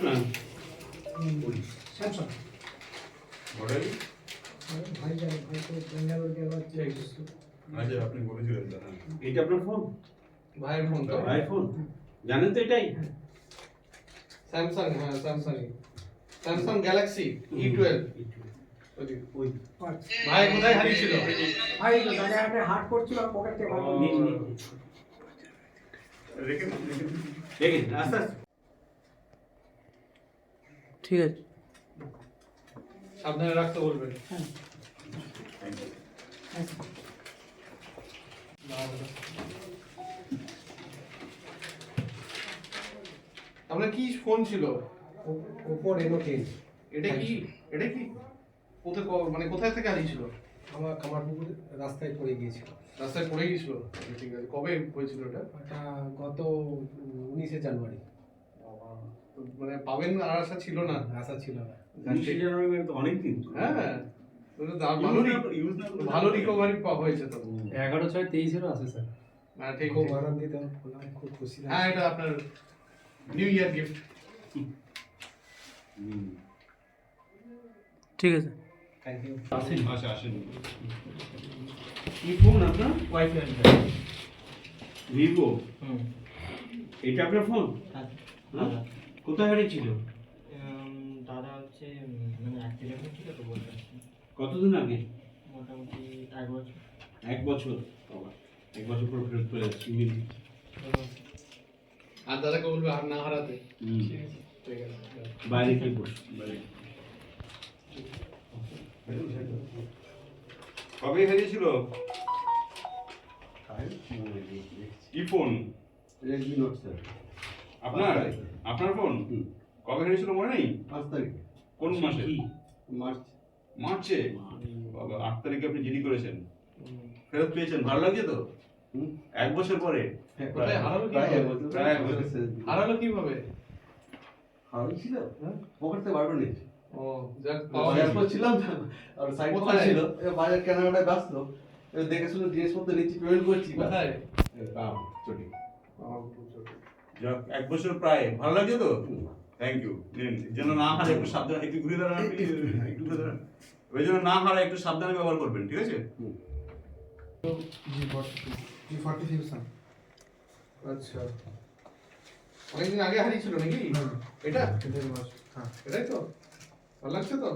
আপনার Samsung model ভাই জানে ভাই তো বেঙ্গালোর গেল আচ্ছা আপনি বলেছিলেন তো, হ্যাঁ। এটা আপনার ফোন ভাইয়ের ফোন তো। আইফোন জানেন তো এটাই? স্যামসাং হ্যাঁ Samsung Samsung Galaxy E twelve ওই ভাই কোথায় হারিয়েছিল? ভাই তো দাঁড়িয়ে হাট করছিল পকেট থেকে। রেখে রেখে দেখেন আস্তে আস্তে। ঠিক আছে। সাবধানে রাখতে বলবেন। Thank আপনার কি ফোন ছিল? ওপো রেনো টেন এটা কি এটা কি? কোথায় মানে কোথায় থেকে হারিয়েছিল? আমার কামারপুকুর রাস্তায় পড়ে গিয়েছিল। রাস্তায় পড়ে গিয়েছিল? আচ্ছা, ঠিক আছে। কবে হয়েছিল এটা? গত উনিশে জানুয়ারি। মানে পাবেন আর আশা ছিল না। আশা ছিল না। তো অনেকদিন হ্যাঁ ভালো রিকভারি হয়েছে তো। এগারো ছয় তেইশেরও আছে স্যার। হ্যাঁ ঠিক খুব। আনন্দিত খুব খুশি হ্যাঁ এটা আপনার নিউ ইয়ার গিফট হুম। ঠিক আছে। থ্যাংক ইউ আচ্ছা আসেন। কি ফোন আপনার? ওয়াইফাই ভিভো হুম। এটা আপনার ফোন হ্যাঁ। হ্যাঁ? কোথায় হারিয়েছিল? দাদা হচ্ছে মানে অ্যাক্সিডেন্ট হয়েছিল তো বলতে পারছি কতদিন আগে? মোটামুটি এক বছর। এক বছর? বাবা, এক বছর পর ফেরত পেয়ে যাচ্ছি মিল। আর দাদাকে বলবে আর না হারাতে? ঠিক আছে। বাইরে কি বস বাইরে কবে হারিয়েছিল? কি ফোন রেডমি নোট স্যার আপনার? আপনার ফোন কবে হারিয়েছিল মনে নেই? পাঁচ তারিখে। কোন মাসে? মার্চ। মার্চে? বাবা আট তারিখে আপনি জিডি করেছেন। ফেরত পেয়েছেন ভালো লাগছে তো? হুম। এক বছর পরে। হারালো কীভাবে? হারালো কীভাবে? হ্যাঁ? পকেট থেকে ও যাক পাওয়া আর সাইড ছিল। বাজার কেনাকাটায় ব্যস্ত। দেখে শুনে জিনিসপত্র নিচ্ছি পেমেন্ট করছি। কোথায়? চটি। এক বছর প্রায়। ভালো লাগছে তো? থ্যাংক ইউ যেন না হারে একটু সাবধানে একটু ঘুরে দাঁড়ান একটু ঘুরে দাঁড়ান। ওই জন্য না হারে একটু সাবধানে ব্যবহার করবেন ঠিক আছে? জি ফর্টি ফিউশন আচ্ছা। অনেকদিন আগে হারিয়েছিল নাকি? এটা? হ্যাঁ এটাই তো। ভালো লাগছে তো?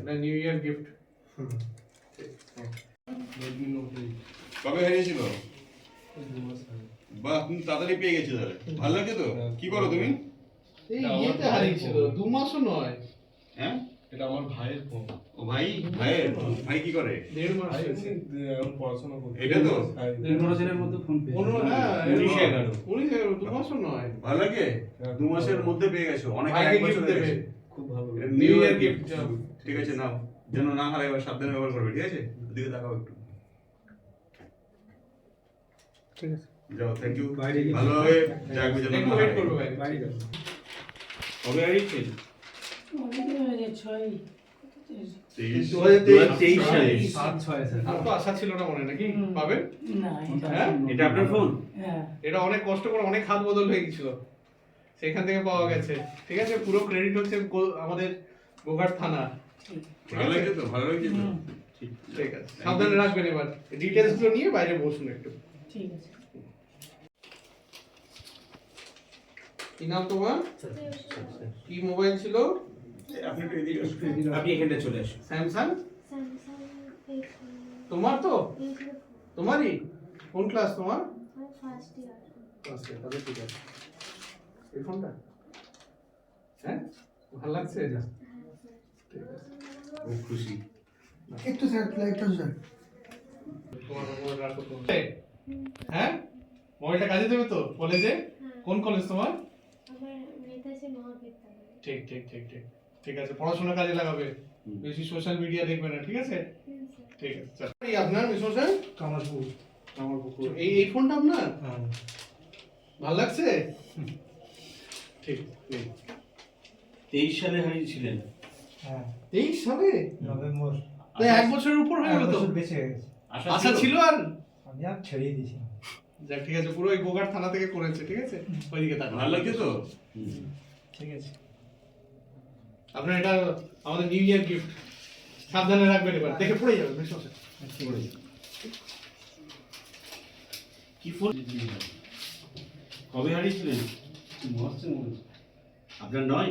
এটা নিউ ইয়ার গিফট কবে হারিয়েছিল? বাহ তুমি তাড়াতাড়ি পেয়ে গেছো তাহলে। ভালো লাগছে তো? কি করো তুমি? এই ইয়েতে ভাইয়ের হারিয়েছিল দু মাসও নয়। হ্যাঁ? এটা আমার ভাইয়ের ফোন। ও ভাই? ভাইয়ের? ভাই কি করে? দেড় মাস হয়েছে। পড়াশোনা করছে। এটা তো? পনেরো দিনের মধ্যে ফোন পনেরো হ্যাঁ উনিশে এগারো। উনিশ এগারো দু মাসও নয়। ভালো লাগে? দু মাসের মধ্যে পেয়ে গেছো। অনেক ভাইকে এক বছর দেবে। খুব ভালো। নিউ ইয়ার গিফট ঠিক আছে নাও। যেন না হারায় এবার সাবধানে ব্যবহার করবে ঠিক আছে? ওদিকে তাকাও একটু। ঠিক আছে। যাও থ্যাংক ইউ ভালোভাবে যেন ওয়েট। ভাই বাড়ি কবে মনে পাবেন হ্যাঁ? এটা আপনার ফোন এটা অনেক কষ্ট করে অনেক হাত বদল হয়ে গেছিল। সেখান থেকে পাওয়া গেছে। ঠিক আছে পুরো ক্রেডিট হচ্ছে আমাদের গোঘাট থানা। ভালো আছে তো? ভালো ঠিক। আছে। সাবধানে রাখবেন এবার। ডিটেলসগুলো নিয়ে বাইরে বসুন একটু। ঠিক আছে। কি নাম তোমার? কি মোবাইল ছিল? আপনি এখানটা চলে আসুন। স্যামসাং? তোমার তো? তোমারই? কোন ক্লাস তোমার? First year. আচ্ছা তাহলে ঠিক আছে। এই ফোনটা? হ্যাঁ? ভালো লাগছে এটা? ঠিক আছে। খুব খুশি। একটু স্যার একটু স্যার। তোমার মোবাইল রাখো তো হ্যাঁ? মোবাইলটা কাজে দেবে তো? কলেজে? কোন কলেজ তোমার? আমার নেতাজি মহাবিদ্যালয়। ঠিক ঠিক ঠিক ঠিক। ঠিক আছে পড়াশোনা কাজে লাগাবে। বেশি সোশ্যাল মিডিয়া দেখবে না ঠিক আছে? ঠিক আছে। এই আপনার স্যার কামারপুর। আমার পুকুর এই এই ফোনটা আপনার? হ্যাঁ। ভালো লাগছে? ঠিক নেই তেইশ সালে হারিয়েছিলেন হ্যাঁ। তেইশ সালে? নভেম্বর। এক বছরের উপর হয়ে গেল তো? বেঁচে গেছে। আশা ছিল আর আমি আর ছেড়েই দিয়েছি। যাক ঠিক আছে পুরো ওই গোঘাট থানা থেকে করেছে ঠিক আছে? ওইদিকে তাকান ভালো লাগছে তো? ঠিক আছে। আপনার এটা আমাদের নিউ ইয়ার গিফট সাবধানে রাখবেন এবার দেখে পড়ে যাবে বেশ আছে কি ফোন? কবে হারিয়েছিলেন। আপনার নয়?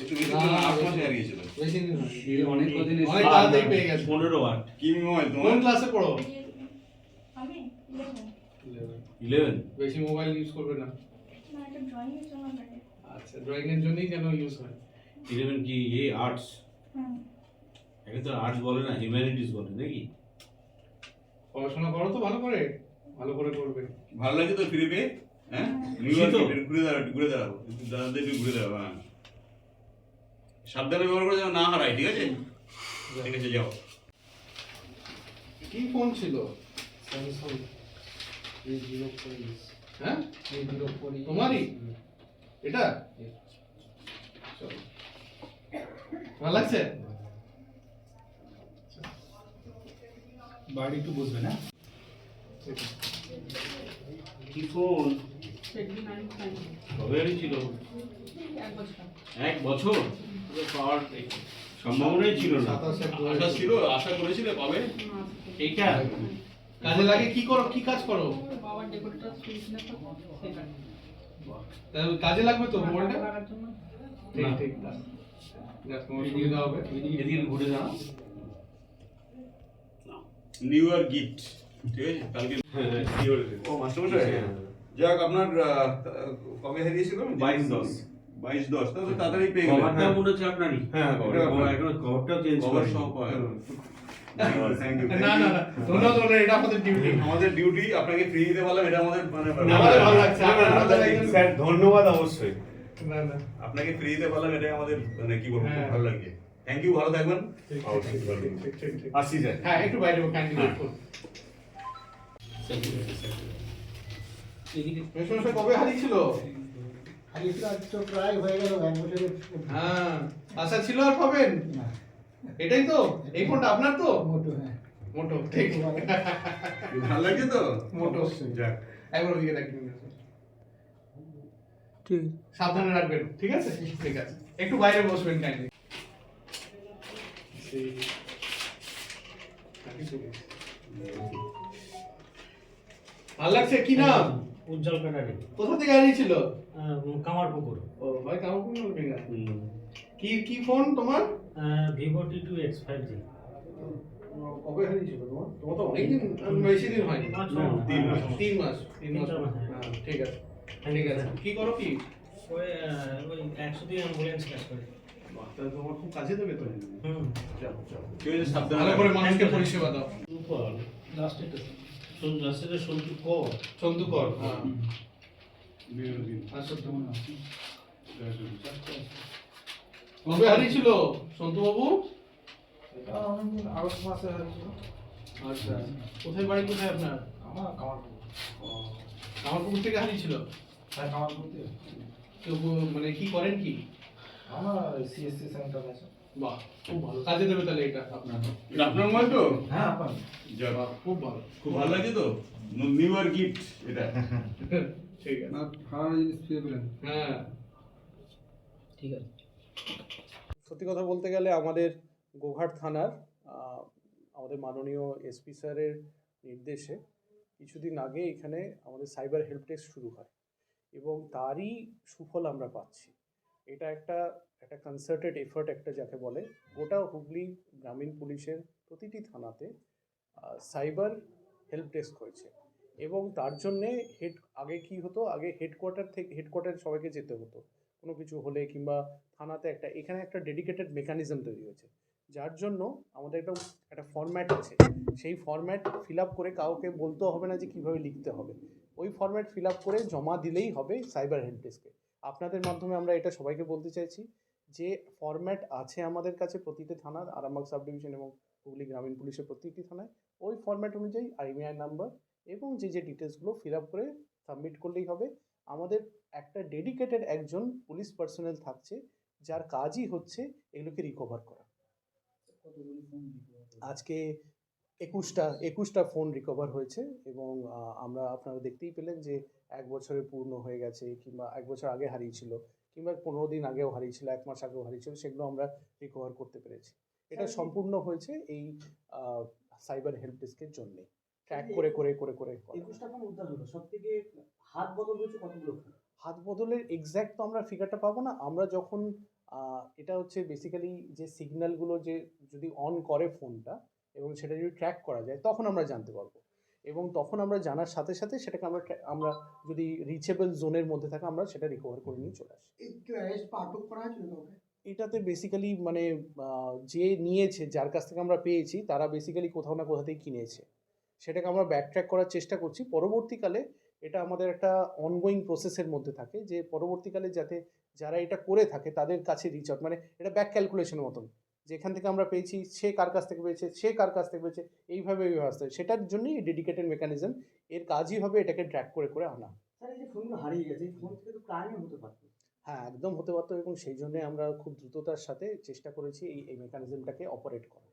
একটু বেশি দিন না, আট মাসে হারিয়েছিল বেশি দিন হয়নি। অনেক কদিন অনেক তাড়াতাড়ি পেয়ে গেছে। পনেরো ওয়াট কি মোবাইল কোন ক্লাসে পড়ো? আমি ইলেভেন বেশি মোবাইল ইউজ করবে না। না একটা ড্রয়িং এর জন্য আচ্ছা ড্রয়িং এর জন্যই যেন ইউজ হয়? কি এ আর্টস তো আর্টস বলে না বলে নাকি? পড়াশোনা করো তো ভালো করে। ভালো করে করবে। ভালো লাগে তো ফিরে পেয়ে? হ্যাঁ? ঘুরে দাঁড়াও একটু ঘুরে দাঁড়াবো। একটু দাঁড়াতে ঘুরে দাঁড়াবো হ্যাঁ। সাবধানে ব্যবহার করে যেন না হারাই ঠিক আছে? ঠিক আছে যাও। কি ফোন ছিল? হ্যাঁ? তোমারই? এটা? চলো। ভালো লাগছে? বাড়ি একটু বসবে না? কি ফোন? কবে হারিয়েছিল এক বছর? পাওয়ার সম্ভাবনাই ছিল না। আশা ছিল আশা করেছিলে পাবে এইটা। কাজে লাগে কি করো কি কাজ করো? তা কাজে লাগবে তো মোবাইলটা? ঠিক ঠিক তোমার সুবিধা হবে। এদিকে ঘুরে দাঁড়াও। নিউ ইয়ার গিফট ঠিক আছে? কালকে ও মাস্টারমশাই? যাক আপনার কবে হারিয়েছিল? বাইশ দশ। বাইশ দশ। তাহলে তাড়াতাড়ি পেয়ে গেলেন কভারটা মনে হচ্ছে আপনারই। হ্যাঁ, কভারটা এটা আপনার। এখন কভারটাও চেঞ্জ কভার সহ পাওয়া গেল থ্যাংক ইউ না না না ধন্যবাদ ধন্যবাদ এটা আমাদের ডিউটি আমাদের ডিউটি আপনাকে ফ্রি দিতে পারলাম এটা আমাদের মানে আমাদের ভালো লাগছে। আপনারা আমাদের একজন- স্যার ধন্যবাদ অবশ্যই। না না। আপনাকে ফ্রি দিতে পারলাম এটাই আমাদের মানে কি বলব হ্যাঁ। ভালো লাগছে থ্যাংক ইউ ভালো থাকবেন। ঠিক, অবশ্যই ভালো। ঠিক ঠিক ঠিক। আসি স্যার হ্যাঁ একটু বাইরে মেশমশাই কবে হারিয়েছিল হারিয়েছিল আজ তো প্রায় হয়ে গেল এক বছরের হ্যাঁ আশা ছিল আর পাবেন। এটাই তো এই ফোনটা আপনার তো? মোটো হ্যাঁ মোটো ঠিক। ভালো লাগছে তো? মোটো। যাক। একবার ওদিকে দেখবেন। ঠিক। সাবধানে রাখবেন ঠিক আছে? ঠিক আছে। একটু বাইরে বসবেন কাইন্ডলি ভালো লাগছে? কি নাম? উজ্জ্বল কাটারি কোথা থেকে হারিয়েছিল? কামার পুকুর ও ভাই কামড় কোন কি কি ফোন তোমার? Vivo T two X five G. কবে হারিয়েছিল তোমার? তোমার তো অনেকদিন বেশি দিন হয়নি। তিন মাস। তিন মাস। তিন মাস হ্যাঁ। হ্যাঁ, ঠিক আছে ঠিক আছে। কি করো কি? ওই ওই একশো দিন অ্যাম্বুলেন্স কাজ করে। তোমার খুব কাজে দেবে তো। হুম। চলো চলো সাবধানে ভালো করে মানুষকে পরিষেবা দাও। লাস্টে লাস্টে সন্তু কর। সন্তু কর। হ্যাঁ। আসলে তেমন আছে কবে হারিয়েছিল সন্তু বাবু। আগস্ট মাসে হারিয়েছিল আচ্ছা। কোথায় বাড়ি কোথায় আপনার? আমার থেকে হারিয়েছিল হ্যাঁ কামারপুরতে কেউ কো- মানে কি করেন কি? আমার সিএসসি সেন্টার আছে। বাহ খুব ভালো। কাজে দেবে তাহলে এটা আপনার। এটা আপনার মোবাইল তো হ্যাঁ আপনার। খুব ভালো। খুব ভালো লাগছে তো? নিউ ইয়ার গিফট এটা। ঠিক আছে। না জিনিস পেলেন। হ্যাঁ। ঠিক আছে। সত্যি কথা বলতে গেলে আমাদের গোঘাট থানার আমাদের মাননীয় এসপি স্যারের নির্দেশে কিছুদিন আগে এখানে আমাদের সাইবার হেল্প ডেস্ক শুরু হয় এবং তারই সুফল আমরা পাচ্ছি। এটা একটা একটা কনসার্টেড এফার্ট একটা যাকে বলে, গোটা হুগলি গ্রামীণ পুলিশের প্রতিটি থানাতে সাইবার হেল্প ডেস্ক হয়েছে। এবং তার জন্যে হেড আগে কি হতো? আগে হেডকোয়ার্টার থেকে হেডকোয়ার্টারে সবাইকে যেতে হতো। কোনো কিছু হলে কিংবা থানাতে একটা, এখানে একটা ডেডিকেটেড মেকানিজম তৈরি হয়েছে। যার জন্য আমাদের একটা একটা ফরম্যাট আছে। সেই ফরম্যাট ফিল আপ করে কাউকে বলতেও হবে না যে কীভাবে লিখতে হবে। ওই ফরম্যাট ফিল আপ করে জমা দিলেই হবে সাইবার হেল্প ডেস্কে আপনাদের মাধ্যমে আমরা এটা সবাইকে বলতে চাইছি যে ফরম্যাট আছে আমাদের কাছে প্রতিটি থানার, আরামবাগ সাব ডিভিশন এবং হুগলি গ্রামীণ পুলিশের প্রতিটি থানায়। ওই ফরম্যাট অনুযায়ী আইমিআই নাম্বার এবং যে যে ডিটেলসগুলো ফিল আপ করে সাবমিট করলেই হবে। আমাদের একটা ডেডিকেটেড একজন পুলিশ পার্সোনাল থাকছে, যার কাজই হচ্ছে এগুলোকে রিকভার করা। আজকে একুশটা একুশটা ফোন রিকভার হয়েছে এবং আমরা আপনারা দেখতেই পেলেন যে এক বছরে পূর্ণ হয়ে গেছে কিংবা এক বছর আগে হারিয়েছিল কিংবা পনেরো দিন আগেও হারিয়েছিল এক মাস আগেও হারিয়েছিল সেগুলো আমরা রিকভার করতে পেরেছি। এটা সম্পূর্ণ হয়েছে এই সাইবার হেল্প ডেস্কের জন্যে। ট্র্যাক করে করে করে করে করা। একুশটা ফোন উদ্ধার হলো সব থেকে হাত বদল হয়েছে কতগুলো হাত বদলের এক্স্যাক্ট তো আমরা ফিগারটা পাবো না আমরা যখন এটা হচ্ছে বেসিক্যালি যে সিগন্যালগুলো যে যদি অন করে ফোনটা এবং সেটা যদি ট্র্যাক করা যায় তখন আমরা জানতে পারব। এবং তখন আমরা জানার সাথে সাথে সেটাকে আমরা আমরা যদি রিচেবল জোনের মধ্যে থাকে আমরা সেটা রিকভার করে নিয়ে চলে আসি। এটাতে বেসিক্যালি মানে যে নিয়েছে যার কাছ থেকে আমরা পেয়েছি তারা বেসিক্যালি কোথাও না কোথাতেই কিনেছে। সেটাকে আমরা ব্যাকট্র্যাক করার চেষ্টা করছি। পরবর্তীকালে এটা আমাদের একটা অনগোয়িং প্রসেসের মধ্যে থাকে যে পরবর্তীকালে যাতে যারা এটা করে থাকে তাদের কাছে রিচ আউট মানে এটা ব্যাক ক্যালকুলেশনের মতন। যেখান থেকে আমরা পেয়েছি সে কার কাছ থেকে পেয়েছে সে কার কাছ থেকে পেয়েছে এইভাবে এই ব্যবস্থা সেটার জন্যই ডেডিকেটেড মেকানিজম এর কাজই হবে এটাকে ট্র্যাক করে করে আনা। স্যার এই যে ফোনগুলো হারিয়ে গেছে ফোন থেকে তো ক্রাইমও হতে পারতো। হ্যাঁ একদম হতে পারতো এবং সেই জন্যে আমরা খুব দ্রুততার সাথে চেষ্টা করেছি এই এই মেকানিজমটাকে অপারেট করা